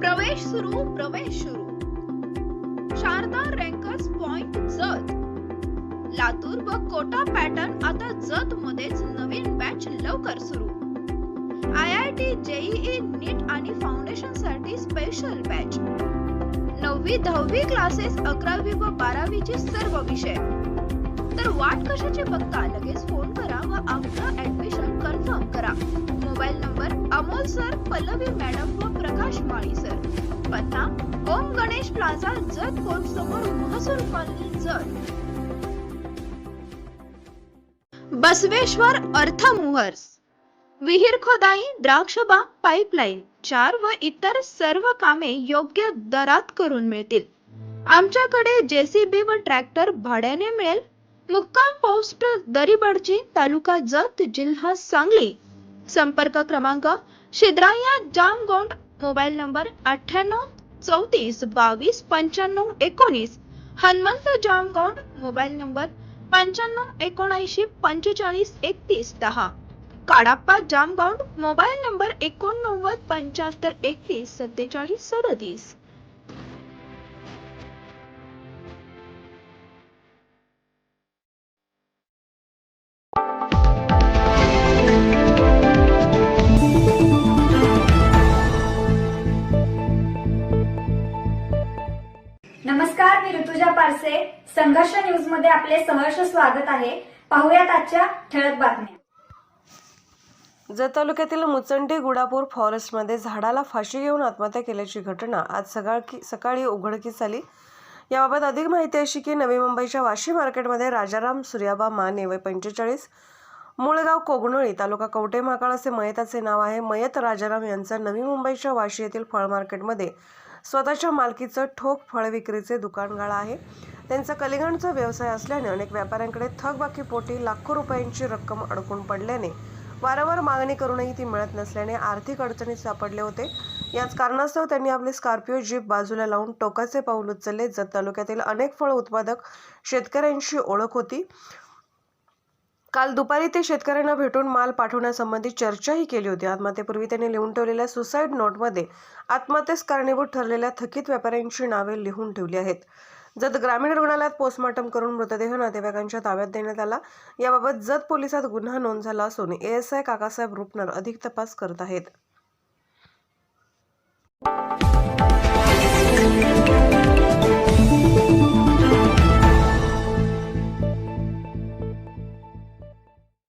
प्रवेश सुरू प्रवेश सुरू. Sharada rankers point Jat. Latur व कोटा पॅटर्न आता जत मध्येच नवीन बॅच लवकर सुरू. I I T JEE NEET आणि फाउंडेशनसाठी स्पेशल बॅच नववी दहावी क्लासेस अकरावी व बारावीचे सर्व विषय. तर वाट कशाची बघता लगेच फोन करा व आपलं ऍडमिशन कन्फर्म करा. मोबाईल सर पल्लवी मॅडम व प्रकाश माळी सर पत्ता ओम गणेश प्लाझा जत कोर्ट समोर महसूल कॉलनी जत बसवेश्वर अर्थमुहर्स. विहीर खोदाई द्राक्षबा पाईपलाईन चार व इतर सर्व कामे योग्य दरात करून मिळतील. आमच्याकडे जेसीबी व ट्रॅक्टर भाड्याने मिळेल. मुक्काम पोस्ट दरीबडची तालुका जत जिल्हा सांगली. संपर्क क्रमांक शिद्राया जामगोंड मोबाईल नंबर अठ्ठ्याण्णव चौतीस बावीस पंच्याण्णव एकोणीस. हनुमंत जामगोंड मोबाईल नंबर पंच्याण्णव एकोणऐंशी पंचेचाळीस एकतीस दहा. काडाप्पा जामगौंड मोबाईल नंबर एकोणनव्वद पंच्याहत्तर एकतीस सत्तेचाळीस सदतीस. नमस्कार मी ऋतुजा पारसे. संघर्ष न्यूजमध्ये आपले सहर्ष स्वागत आहे. पाहुयात आजच्या ठळक बातम्या. जत तालुक्यातील मुचंडी गुडापूर फॉरेस्टमध्ये झाडाला फाशी घेऊन आत्महत्या केल्याची घटना आज सकाळी सकाळी उघडकीस आली. याबाबत अधिक माहिती अशी की नवी मुंबईच्या वाशी मार्केटमध्ये राजाराम सूर्याबा माने वय पंचेचाळीस मूळगाव कोगनोळी तालुका कवटे महाकाळ असे मयताचे नाव आहे. मयत राजाराम यांचा नवी मुंबईच्या वाशी येथील फळ मार्केटमध्ये स्वतःच्या मालकीचं ठोक फळ विक्रीचे दुकान गाळा आहे. त्यांचा कलिंगडचा व्यवसाय असल्याने अनेक व्यापाऱ्यांकडे थकबाकीपोटी लाखो रुपयांची रक्कम अडकून पडल्याने वारंवार मागणी करूनही ती मिळत नसल्याने आर्थिक अडचणीत सापडले होते. याच कारणास्तव त्यांनी आपली स्कॉर्पिओ जीप बाजूला लावून टोकाचे पाऊल उचलले. जत तालुक्यातील अनेक फळ उत्पादक शेतकऱ्यांशी ओळख होती. काल दुपारी ते शेतकऱ्यांना भेटून माल पाठवण्यासंबंधी चर्चाही केली होती. आत्महत्येपूर्वी त्यांनी लिहून ठेवलेल्या सुसाईड नोटमध्ये आत्महत्येस कारणीभूत ठरलेल्या थकीत व्यापाऱ्यांची नावे लिहून ठेवली आहेत. जत ग्रामीण रुग्णालयात पोस्टमॉर्टम करून मृतदेह नातेवाईकांच्या ताब्यात देण्यात आला. याबाबत जत पोलिसात गुन्हा नोंद झाला असून एएसआय काकासाहेब रुपनर अधिक तपास करत आहेत.